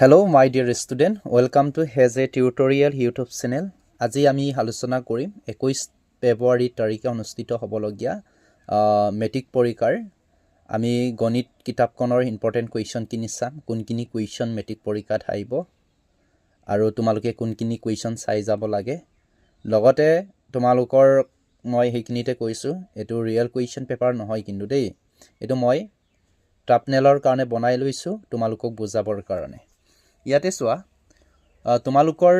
Hello' my dear student welcome to Hez A tutorial YouTube channel আজি আমি আলোচনা কৰিম একৈছ ফেব্ৰুৱাৰী তাৰিখে অনুষ্ঠিত হ'বলগীয়া মেট্ৰিক পৰীক্ষাৰ। আমি গণিত কিতাপখনৰ ইম্পৰ্টেণ্ট কুৱেশ্যনখিনি চাম কোনখিনি কুৱেশ্যন মেট্ৰিক পৰীক্ষাত আহিব আৰু তোমালোকে কোনখিনি কুৱেশ্যন চাই যাব লাগে। লগতে তোমালোকৰ মই সেইখিনিতে কৈছোঁ এইটো ৰিয়েল কুৱেশ্যন পেপাৰ নহয় কিন্তু দেই। এইটো মই ট্ৰাপনেলৰ কাৰণে বনাই লৈছোঁ তোমালোকক বুজাবৰ কাৰণে। ইয়াতে চোৱা তোমালোকৰ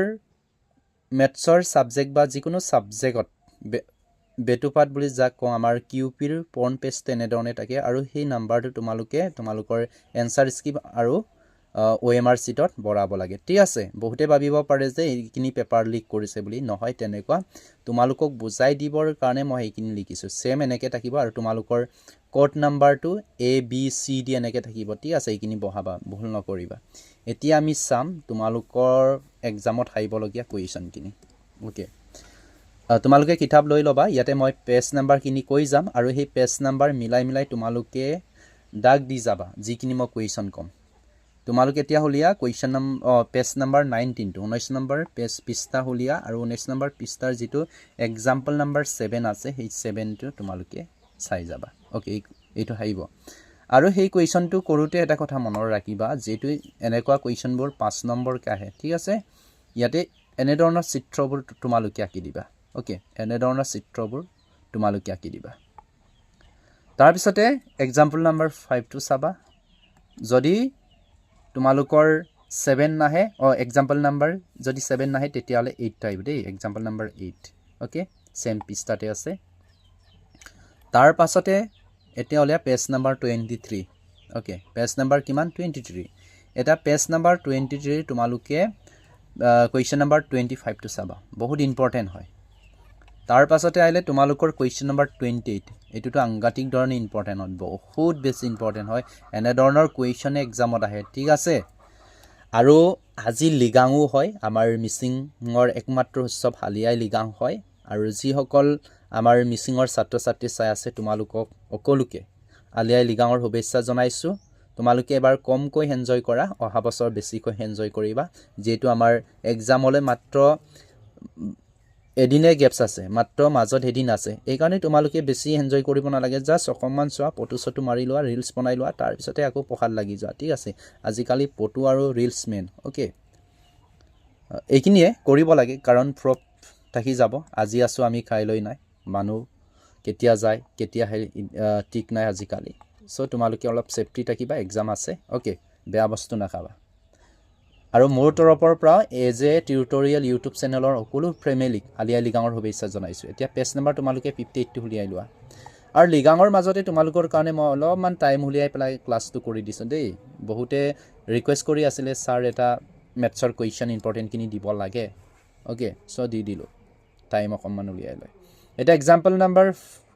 মেথছৰ ছাবজেক্ট বা যিকোনো ছাবজেক্টত বেটুপাত বুলি যাক কওঁ আমাৰ কিউ পিৰ পৰ্ণ পেজ তেনেধৰণে থাকে আৰু সেই নাম্বাৰটো তোমালোকে তোমালোকৰ এনচাৰ স্ক্ৰিপ্ট আৰু অ' এম আৰ চিটত ভৰাব লাগে। ঠিক আছে বহুতে ভাবিব পাৰে যে এইখিনি পেপাৰ লিক কৰিছে বুলি। নহয় তেনেকুৱা। তোমালোকক বুজাই দিবৰ কাৰণে মই সেইখিনি লিখিছোঁ। ছেম এনেকৈ থাকিব আৰু তোমালোকৰ ক'ড নাম্বাৰটো এ বি চি ডি এনেকৈ থাকিব। ঠিক আছে এইখিনি বহাবা। ভুল নকৰিবা। এতিয়া আমি চাম তোমালোকৰ এক্সামত আহিবলগীয়া কুৱেশ্যনখিনি অ'কে তোমালোকে কিতাপ লৈ ল'বা। ইয়াতে মই পেজ নাম্বাৰখিনি কৈ যাম আৰু সেই পেজ নাম্বাৰ মিলাই মিলাই তোমালোকে দাগ দি যাবা। যিখিনি মই কুৱেশ্যন ক'ম। তোমালোকে এতিয়া উলিয়া কুৱেশ্যন নাম পেজ নাম্বাৰ নাইনটিনটো ঊনৈছ নম্বৰ পেজ পৃষ্ঠা উলিয়া আৰু ঊনৈছ নম্বৰ পৃষ্ঠাৰ যিটো এক্সাম্পল নাম্বাৰ ছেভেন আছে, সেই ছেভেনটো তোমালোকে চাই যাবা। অ'কে এইটো আহিব। আৰু সেই কুৱেশ্যনটো কৰোঁতে এটা কথা মনত ৰাখিবা, যিহেতু এনেকুৱা কুৱেশ্যনবোৰ পাঁচ নম্বৰকৈ আহে, ঠিক আছে? ইয়াতে এনেধৰণৰ চিত্ৰবোৰ তোমালোকে আঁকি দিবা। অ'কে এনেধৰণৰ চিত্ৰবোৰ তোমালোকে আঁকি দিবা। তাৰপিছতে এক্সাম্পল নাম্বাৰ ফাইভটো চাবা। যদি তোমালোকৰ ছেভেন নাহে। অঁ এক্সাম্পল নাম্বাৰ যদি ছেভেন নাহে, তেতিয়াহ'লে এইটটো আহিব দেই। Example number eight okay same পৃষ্ঠাতে আছে। তাৰ পাছতে এতিয়া উলিয়া page number twenty three okay page number কিমান? টুৱেণ্টি থ্ৰী এটা পেজ নাম্বাৰ টুৱেণ্টি থ্ৰীৰ তোমালোকে কুৱেশ্যন নাম্বাৰ টুৱেণ্টি ফাইভটো চাবা। বহুত ইম্পৰ্টেণ্ট হয়। তাৰ পাছতে আহিলে তোমালোকৰ কুৱেশ্যন নম্বৰ টুৱেণ্টি এইট এইটোতো সাংঘাতিক ধৰণে ইম্পৰ্টেণ্ট হয় বহুত বেছি ইম্পৰ্টেণ্ট হয়। এনেধৰণৰ কুৱেশ্যনে এক্সামত আহে ঠিক আছে? আৰু আজি লিগাঙো হয় আমাৰ মিচিঙৰ একমাত্ৰ উৎসৱ হালিয়াই লিগাং হয়। আৰু যিসকল আমাৰ মিচিঙৰ ছাত্ৰ ছাত্ৰী চাই আছে তোমালোকক সকলোকে আলি আই লিগাঙৰ শুভেচ্ছা জনাইছোঁ। তোমালোকে এবাৰ কমকৈ এনজয় কৰা অহা বছৰ বেছিকৈ এনজয় কৰিবা। যিহেতু আমাৰ এক্সামলৈ মাত্ৰ এদিনে গেপছ আছে মাত্ৰ মাজত এদিন আছে। এইকাৰণে তোমালোকে বেছি এনজয় কৰিব নালাগে জাষ্ট অকণমান চোৱা ফটো চটো মাৰি লোৱা ৰিলচ বনাই লোৱা তাৰপিছতে আকৌ পঢ়াত লাগি যোৱা ঠিক আছে? আজিকালি ফটো আৰু ৰিলচ মেন অ'কে এইখিনিয়ে কৰিব লাগে কাৰণ প্ৰফ থাকি যাব আজি আছোঁ আমি কাইলৈ নাই মানুহ কেতিয়া যায় কেতিয়া হেৰি ঠিক নাই আজিকালি। চ' তোমালোকে অলপ ছেফটি থাকিবা এক্সাম আছে অ'কে বেয়া বস্তু নাখাবা। আৰু মোৰ তৰফৰ পৰা এ টিউটৰিয়েল ইউটিউব চেনেলৰ সকলো ফেমিলিক আলিয়াই লিগাঙৰ শুভেচ্ছা জনাইছোঁ। এতিয়া পেজ নাম্বাৰ তোমালোকে ফিফটি এইটটো উলিয়াই লোৱা। আৰু লিগাঙৰ মাজতে তোমালোকৰ কাৰণে মই অলপমান টাইম উলিয়াই পেলাই ক্লাছটো কৰি দিছোঁ দেই। বহুতে ৰিকুৱেষ্ট কৰি আছিলে ছাৰ এটা মেথছৰ কুৱেশ্যন ইম্পৰ্টেণ্টখিনি দিব লাগে। অ'কে চ' দি দিলোঁ। টাইম অকণমান উলিয়াই লয় এতিয়া এক্সাম্পল নাম্বাৰ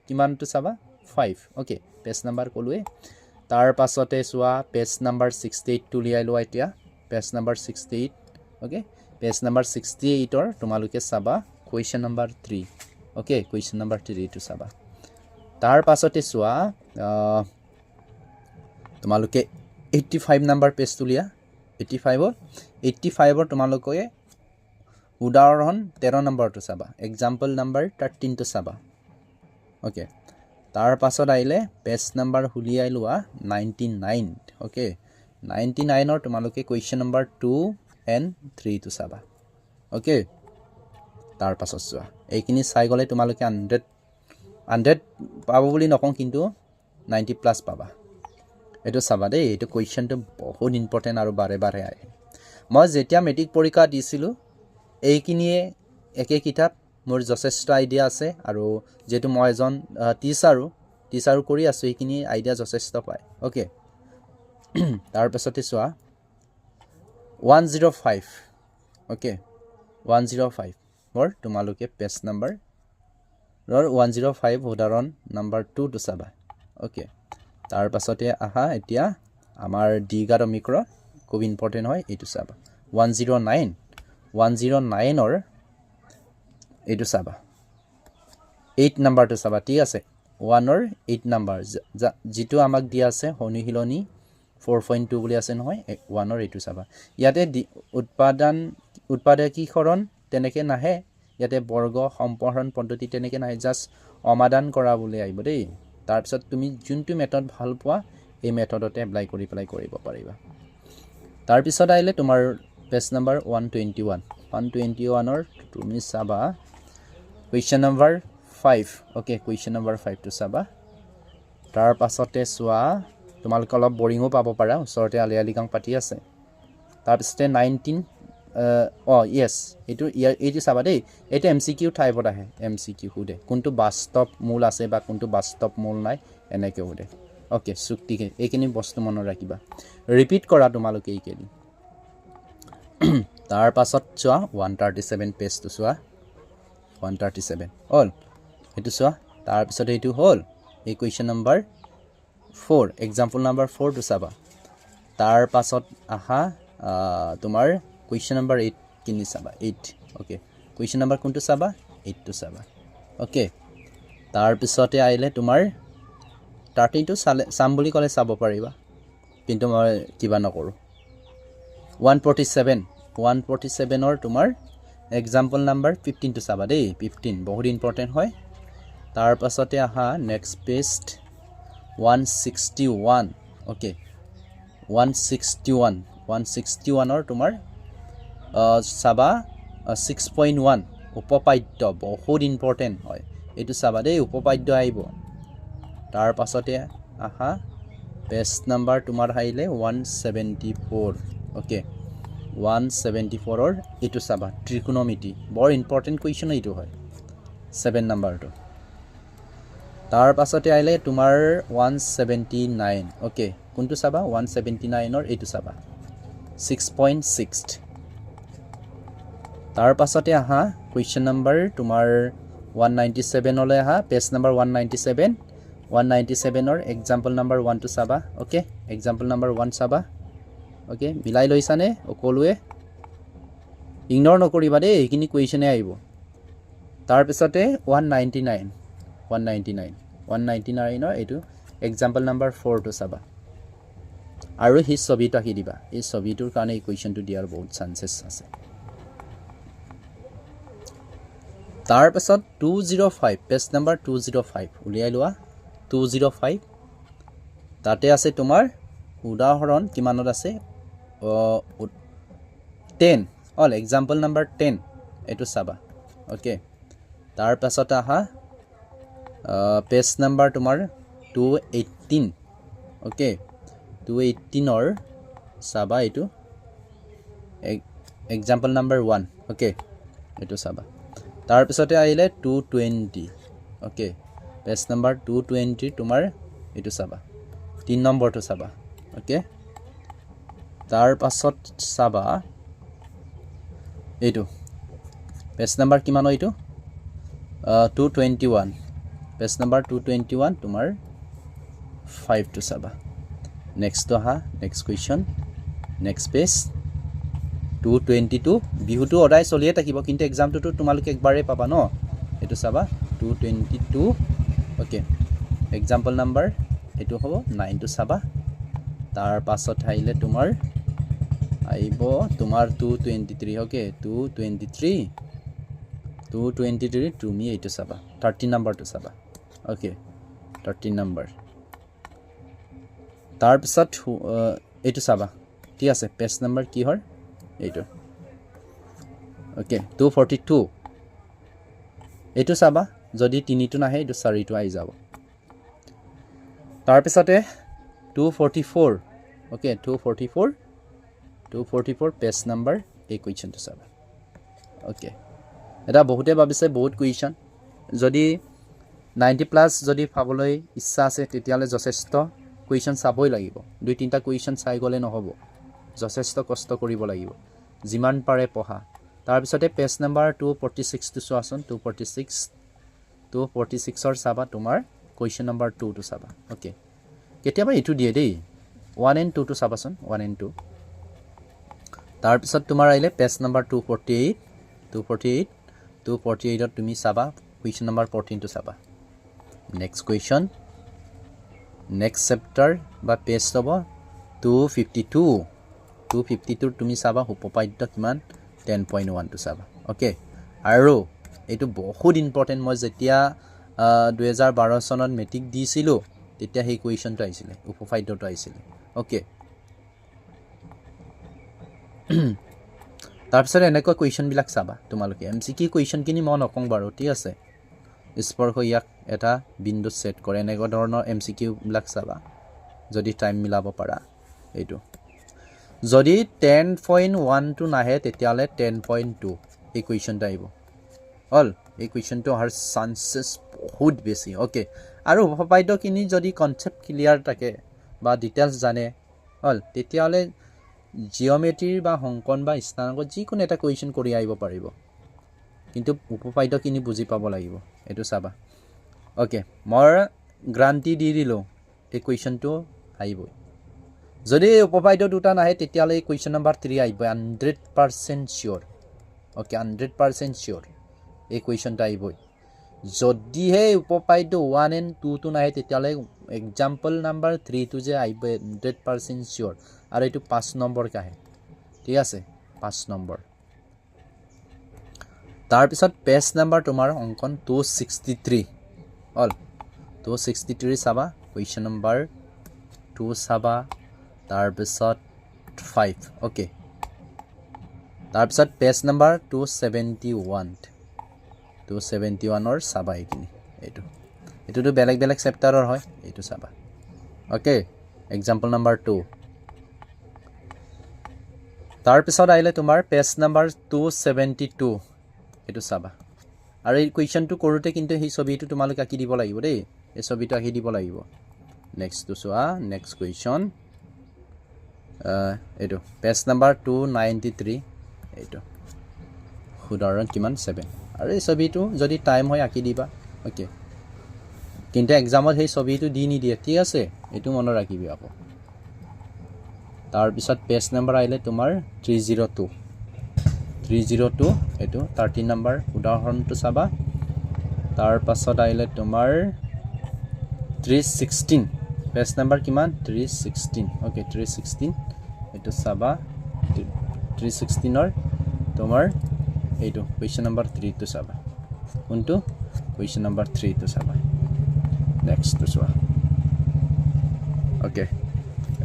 কিমানটো চাবা? ফাইভ অ'কে পেজ নাম্বাৰ ক'লোৱে তাৰ পাছতে চোৱা পেজ নাম্বাৰ ছিক্সটি এইটটো উলিয়াই লোৱা এতিয়া। Page number sixty eight okay page number sixty এইটৰ তোমালোকে চাবা question number three okay question number থ্ৰীটো চাবা তাৰ পাছতে চোৱা তোমালোকে এইট্টি ফাইভ নাম্বাৰ পেজটো উলিয়া এইট্টি ফাইভৰ এইট্টি ফাইভৰ তোমালোকে উদাহৰণ তেৰ নম্বৰটো চাবা এক্সাম্পল নাম্বাৰ থাৰ্টিনটো চাবা অ'কে তাৰ পাছত আহিলে পেজ নাম্বাৰ উলিয়াই লোৱা নাইণ্টি নাইন অ'কে নাইণ্টি নাইনৰ তোমালোকে কুৱেশ্যন নম্বৰ টু এণ্ড থ্ৰীটো চাবা। অ'কে তাৰ পাছত চোৱা। এইখিনি চাই গ'লে তোমালোকে হাণ্ড্ৰেড হাণ্ড্ৰেড পাব বুলি নকওঁ, কিন্তু নাইণ্টি প্লাছ পাবা। এইটো চাবা দেই, এইটো কুৱেশ্যনটো বহুত ইম্পৰ্টেণ্ট আৰু বাৰে বাৰে আহে। মই যেতিয়া মেট্ৰিক পৰীক্ষা দিছিলোঁ, এইখিনিয়ে একে কিতাপ, মোৰ যথেষ্ট আইডিয়া আছে আৰু যিহেতু মই এজন টিচাৰো টিচাৰো কৰি আছোঁ সেইখিনি আইডিয়া যথেষ্ট পায়। অ'কে তাৰপাছতে চোৱা। One zero' five okay one zero' ফাইভৰ তোমালোকে পেজ নাম্বাৰৰ ওৱান জিৰ' ফাইভ উদাহৰণ নাম্বাৰ টুটো চাবা। অ'কে তাৰ পাছতে আহা এতিয়া আমাৰ ডিগাত অমিক্ৰ খুব ইম্পৰ্টেণ্ট হয়, এইটো চাবা। One zero' nine one zero' নাইনৰ এইটো চাবা। এইট নাম্বাৰটো চাবা, ঠিক আছে। ওৱানৰ এইট নাম্বাৰ যিটো আমাক দিয়া আছে শনি শিলনি ফ'ৰ পইণ্ট টু বুলি আছে নহয় ওৱানৰ এইটো চাবা। ইয়াতে দি- উৎপাদন উৎপাদকীকৰণ তেনেকৈ নাহে ইয়াতে বৰ্গ সম্প্ৰসাৰণ পদ্ধতি তেনেকৈ নাহে জাষ্ট সমাধান কৰা বুলি আহিব দেই। তাৰপিছত তুমি যোনটো মেথড ভাল পোৱা এই মেথডতে এপ্লাই কৰি পেলাই কৰিব পাৰিবা। তাৰপিছত আহিলে তোমাৰ page number one twenty one one twenty ওৱানৰ তুমি চাবা question number five okay question number ফাইভটো চাবা। তাৰ পাছতে চোৱা তোমালোকে অলপ বৰিঙো পাব পাৰা, ওচৰতে আলি আলি গাং পাতি আছে। তাৰপিছতে নাইনটিন অঁ য়েছ এইটো ইয়াৰ, এইটো চাবা দেই, এইটো এম চি কিউ টাইপত আহে এম চি কিউ সোধে কোনটো বাস্তৱ মূল আছে বা কোনটো বাস্তৱ মূল নাই, এনেকৈ সোধে অ'কে চুক্তিকে এইখিনি বস্তু মনত ৰাখিবা। ৰিপিট কৰা তোমালোকে এইকেইদিন। তাৰ পাছত চোৱা ওৱান থাৰ্টি ছেভেন পেজটো চোৱা। ওৱান থাৰ্টি ছেভেন হ'ল। সেইটো চোৱা। তাৰপিছত এইটো হ'ল, এই question number for example number ফ'ৰটো চাবা তাৰ পাছত আহা তোমাৰ কুৱেশ্যন নম্বৰ এইট কিনি চাবা এইট অ'কে কুৱেশ্যন নম্বৰ কোনটো চাবা এইটটো চাবা অ'কে তাৰপিছতে আহিলে তোমাৰ থাৰ্টিনটো চালে চাম বুলি ক'লে চাব পাৰিবা কিন্তু মই কিবা নকৰোঁ one forty seven one forty ছেভেনৰ তোমাৰ এক্সাম্পল নাম্বাৰ ফিফটিনটো চাবা দেই ফিফটিন বহুত ইম্পৰ্টেণ্ট হয় তাৰ পাছতে আহা next page one sixty one okay one sixty one one sixty ওৱানৰ তোমাৰ চাবা ছিক্স পইণ্ট ওৱান উপপাদ্য বহুত ইম্পৰ্টেণ্ট হয়। এইটো চাবা দেই উপপাদ্য আহিব। তাৰ পাছতে, আহা পেজ নাম্বাৰ তোমাৰ আহিলে one seventy four okay one seventy ফ'ৰৰ এইটো চাবা ত্ৰিকোণমিতি বৰ ইম্পৰ্টেণ্ট কুৱেশ্যন এইটো হয়। ছেভেন নাম্বাৰটো তাৰ পাছতে আহিলে তোমাৰ ওৱান ছেভেণ্টি নাইন অ'কে কোনটো চাবা? ওৱান ছেভেণ্টি নাইনৰ এইটো চাবা। ছিক্স পইণ্ট ছিক্স তাৰ পাছতে আহা কুৱেশ্যন নম্বৰ তোমাৰ ওৱান নাইণ্টি ছেভেনলৈ আহা page number one ninety seven one ninety seven example number ওৱানটো চাবা। অ'কে এক্সাম্পল নম্বৰ ওৱান চাবা। অ'কে মিলাই লৈছানে সকলোৱে? ইগন'ৰ নকৰিবা দেই এইখিনি কুৱেশ্যনে আহিব। তাৰপিছতে one ninety nine one ninety nine one ninety নাইনৰ এইটো এক্সাম্পল নম্বৰ ফ'ৰটো চাবা। আৰু সেই ছবিটো আঁকি দিবা। এই ছবিটোৰ কাৰণে এই কুৱেশ্যনটো দিয়াৰ বহুত চান্সেছ আছে। তাৰপাছত two zero' five page number two zero' five উলিয়াই লোৱা। টু জিৰ' ফাইভ তাতে আছে তোমাৰ উদাহৰণ কিমানত আছে? Ten all example number ten এইটো চাবা। অ'কে তাৰপাছত আহা পেজ নাম্বাৰ তোমাৰ টু এইটিন অ'কে টু এইটিনৰ চাবা এইটো। এক্সাম্পল নাম্বাৰ ওৱান অ'কে এইটো চাবা। তাৰপিছতে আহিলে two twenty okay page number two twenty তোমাৰ এইটো চাবা। তিনি নম্বৰটো চাবা অ'কে তাৰ পাছত চাবা এইটো। পেজ নাম্বাৰ কিমানৰ এইটো? Two twenty one page number two twenty one তোমাৰ ফাইভটো চাবা নেক্সটটো আহা next question next page two twenty two বিহুটো সদায় চলিয়ে থাকিব কিন্তু এক্সামটোতো তোমালোকে একবাৰেই পাবা ন এইটো চাবা two twenty two okay example number এইটো হ'ব নাইনটো চাবা তাৰ পাছত আহিলে তোমাৰ আহিব তোমাৰ two twenty three okay two twenty three two twenty three তুমি এইটো চাবা থাৰ্টি নাম্বাৰটো চাবা অ'কে থাৰ্টি নাম্বাৰ তাৰপিছত এইটো চাবা। ঠিক আছে? পেজ নাম্বাৰ কি হয়? এইটো। অ'কে টু ফৰ্টি টু এইটো চাবা। যদি তিনিটো নাহে, এইটো চাৰিটো আহি যাব। তাৰপিছতে two forty four okay two forty four two forty four page number এই কুৱেশ্যনটো চাবা। অ'কে এটা বহুতে ভাবিছে বহুত কুৱেশ্যন যদি নাইণ্টি প্লাছ যদি পাবলৈ ইচ্ছা আছে তেতিয়াহ'লে যথেষ্ট কুৱেশ্যন চাবই লাগিব। দুই তিনিটা কুৱেশ্যন চাই গ'লে নহ'ব। যথেষ্ট কষ্ট কৰিব লাগিব। যিমান পাৰে পঢ়া। তাৰপিছতে পেজ নাম্বাৰ টু ফৰ্টি ছিক্সটো চোৱাচোন। Two forty six two forty ছিক্সৰ চাবা তোমাৰ কুৱেশ্যন নম্বৰ টুটো চাবা। অ'কে কেতিয়াবা এইটো দিয়ে দেই। ওৱান এণ্ড টুটো চাবাচোন। ওৱান এণ্ড টু তাৰপিছত তোমাৰ আহিলে page number two forty eight two forty eight two forty এইটত তুমি চাবা। কুৱেশ্যন নম্বৰ ফৰ্টিনটো চাবা। নেক্সট কুৱেশ্যন নেক্সট চেপ্টাৰ বা পেজ হ'ব two fifty two two fifty tour তুমি চাবা উপপাদ্য কিমান? টেন পইণ্ট ওৱানটো চাবা অ'কে আৰু এইটো বহুত ইম্পৰ্টেণ্ট মই যেতিয়া দুহেজাৰ বাৰ চনত মেট্ৰিক দিছিলোঁ, তেতিয়া সেই কুৱেশ্যনটো আহিছিলে, উপপাদ্যটো আহিছিলে অ'কে তাৰপিছত এনেকুৱা কুৱেশ্যনবিলাক চাবা তোমালোকে এম চি কি কুৱেশ্যনখিনি মই নকওঁ বাৰু, ঠিক আছে? স্পৰ্শ ইয়াক এটা বিন্দুত ছেট কৰে এনেকুৱা ধৰণৰ এম চি কিউবিলাক চাবা, যদি টাইম মিলাব পাৰা এইটো। যদি টেন পইণ্ট ওৱানটো নাহে, তেতিয়াহ'লে টেন পইণ্ট টু এই কুৱেশ্যনটো আহিব। হ'ল এই কুৱেশ্যনটো অহাৰ চান্সেছ বহুত বেছি। অ'কে আৰু উপপাদ্যখিনি যদি কনচেপ্ট ক্লিয়াৰ থাকে বা ডিটেইলছ জানে, হ'ল, তেতিয়াহ'লে জিঅ'মেট্ৰিৰ বা অংকন বা স্নাতকত যিকোনো এটা কুৱেশ্যন কৰি আহিব পাৰিব। কিন্তু উপপাদ্যখিনি বুজি পাব লাগিব এইটো চাবা। অ'কে মই গ্ৰান্টি দি দিলোঁ এই কুৱেশ্যনটো আহিবই। যদি উপপাদ্য দুটা নাহে তেতিয়াহ'লে এই কুৱেশ্যন নম্বৰ থ্ৰী আহিব hundred percent sure okay hundred percent sure এই কুৱেশ্যনটো আহিবই। যদিহে উপপাদ্য ওৱান এণ্ড টুটো নাহে তেতিয়াহ'লে এক্সাম্পল নাম্বাৰ থ্ৰীটো যে আহিব হাণ্ড্ৰেড পাৰ্চেণ্ট চিয়'ৰ আৰু এইটো পাঁচ নম্বৰকৈ আহে। ঠিক আছে পাঁচ নম্বৰ। তাৰপিছত পেজ নাম্বাৰ তোমাৰ অংকন টু ছিক্সটি থ্ৰী হ'ল। টু ছিক্সটি থ্ৰী চাবা কুৱেশ্যন নম্বৰ টু চাবা তাৰপিছত ফাইভ অ'কে তাৰপিছত page number two seventy one two seventy ওৱানৰ চাবা এইখিনি এইটো। এইটোতো বেলেগ বেলেগ চেপ্টাৰৰ হয় এইটো চাবা। অ'কে এক্সাম্পল নাম্বাৰ টু তাৰপিছত আহিলে তোমাৰ page number two seventy two এইটো চাবা। আৰু এই কুৱেশ্যনটো কৰোঁতে কিন্তু সেই ছবিটো তোমালোকে আঁকি দিব লাগিব দেই। এই ছবিটো আঁকি দিব লাগিব। নেক্সটটো চোৱা নেক্সট কুৱেশ্যন এইটো page number two ninety three এইটো উদাহৰণ কিমান? ছেভেন আৰু এই ছবিটো যদি টাইম হয় আঁকি দিবা। অ'কে কিন্তু এক্সামত সেই ছবিটো দি নিদিয়ে, ঠিক আছে? এইটো মনত ৰাখিবি আকৌ। তাৰপিছত পেজ নাম্বাৰ আহিলে তোমাৰ three zero' two three zero' two এইটো থাৰ্টি নাম্বাৰ উদাহৰণটো চাবা। তাৰপাছত আহিলে তোমাৰ থ্ৰী ছিক্সটিন পেজ নাম্বাৰ কিমান? Three sixteen okay three sixteen এইটো চাবা। থ্ৰী ছিক্সটিনৰ তোমাৰ এইটো কুৱেশ্যন নাম্বাৰ থ্ৰীটো চাবা। কোনটো? কুৱেশ্যন নাম্বাৰ থ্ৰীটো চাবা। নেক্সটটো চোৱা। অ'কে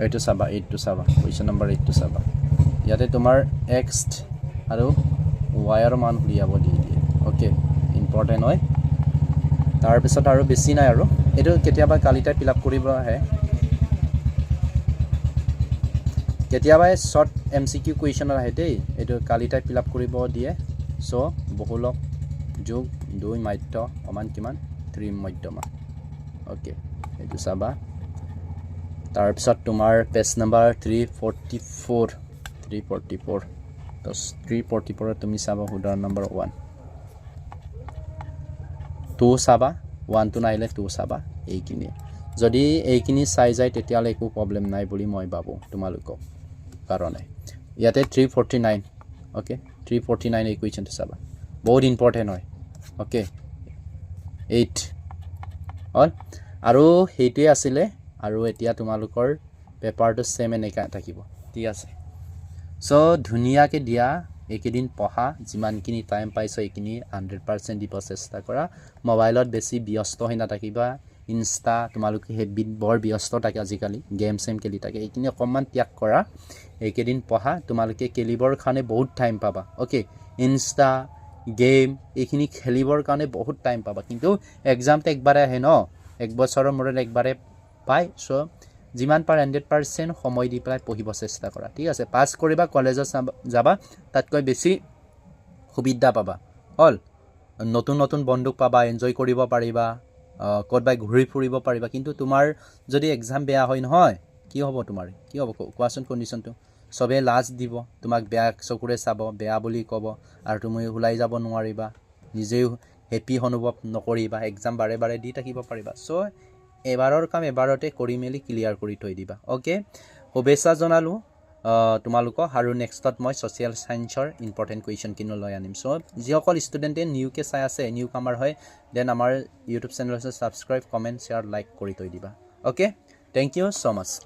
এইটো চাবা এইটটো চাবা কুৱেশ্যন নম্বৰ এইটটো চাবা। ইয়াতে তোমাৰ এক্স আৰু ৱাইৰ মান উলিয়াব দি দিয়ে। অ'কে ইম্পৰ্টেণ্ট হয়। তাৰপিছত আৰু বেছি নাই আৰু। এইটো কেতিয়াবা কালিতে ফিল আপ কৰিব আহে। কেতিয়াবা শ্বৰ্ট এম চি কিউ কুৱেশ্যনত আহে দেই। এইটো কালিতে ফিল আপ কৰিব দিয়ে। চ' বহুলক যোগ, দুই, মাধ্য, সমান কিমান? থ্ৰী মধ্যমা। অ'কে এইটো চাবা। তাৰপিছত তোমাৰ page number three forty four three forty four ফ'ৰত তুমি চাবা উদাহৰণ নম্বৰ ওৱান টু চাবা ওৱানটো নাহিলে টু চাবা এইখিনিয়ে যদি এইখিনি চাই যায় তেতিয়াহ'লে একো প্ৰব্লেম নাই বুলি মই ভাবোঁ তোমালোকক কাৰণে ইয়াতে three forty nine okay three forty nine এই কুৱেশ্যনটো চাবা বহুত ইম্পৰ্টেণ্ট হয় অ'কে এইট হ'ল আৰু সেইটোৱে আছিলে আৰু এতিয়া তোমালোকৰ পেপাৰটো ছেম এনেকৈ থাকিব ঠিক আছে চ' ধুনীয়াকৈ দিয়া এইকেইদিন পঢ়া যিমানখিনি টাইম পাইছ এইখিনি হাণ্ড্ৰেড পাৰ্চেণ্ট দিব চেষ্টা কৰা। মোবাইলত বেছি ব্যস্ত হৈ নাথাকিবা ইনষ্টা তোমালোকে সেইবিধ বৰ ব্যস্ত থাকে আজিকালি গেম চেম খেলি থাকে এইখিনি অকণমান ত্যাগ কৰা। এইকেইদিন পঢ়া তোমালোকে খেলিবৰ কাৰণে বহুত টাইম পাবা। অ'কে ইনষ্টা গেম এইখিনি খেলিবৰ কাৰণে বহুত টাইম পাবা। কিন্তু এক্সামটো একবাৰে আহে ন এক বছৰৰ মূৰত একবাৰে পায় চ' যিমান পাৰা হাণ্ড্ৰেড পাৰ্চেণ্ট সময় দি পেলাই পঢ়িব চেষ্টা কৰা ঠিক আছে? পাছ কৰিবা কলেজত যাবা তাতকৈ বেছি সুবিধা পাবা। হ'ল নতুন নতুন বন্ধুক পাবা এনজয় কৰিব পাৰিবা ক'ৰবাত ঘূৰি ফুৰিব পাৰিবা কিন্তু তোমাৰ যদি এক্সাম বেয়া হয় নহয় কি হ'ব তোমাৰ? কি হ'ব? কোৱাচোন কণ্ডিশ্যনটো চবেই লাজ দিব তোমাক বেয়া চকুৰে চাব বেয়া বুলি ক'ব আৰু তুমি ওলাই যাব নোৱাৰিবা। নিজেও হেপী অনুভৱ নকৰিবা এক্সাম বাৰে বাৰে দি থাকিব পাৰিবা। চ' এবাৰৰ কাম এবাৰতে কৰি মেলি ক্লিয়াৰ কৰি থৈ দিবা। অ'কে শুভেচ্ছা জনালোঁ। তোমালোকক আৰু নেক্সটত মই ছ'চিয়েল ছায়েন্সৰ ইম্পৰ্টেণ্ট কুৱেশ্যনখিনি লৈ আনিম। চ' যিসকল ষ্টুডেণ্টে নিউকৈ চাই আছে নিউ কামাৰ হয় দেন আমাৰ ইউটিউব চেনেল হৈছে ছাবস্ক্ৰাইব কমেণ্ট শ্বেয়াৰ লাইক কৰি থৈ দিবা। Okay thank you so' much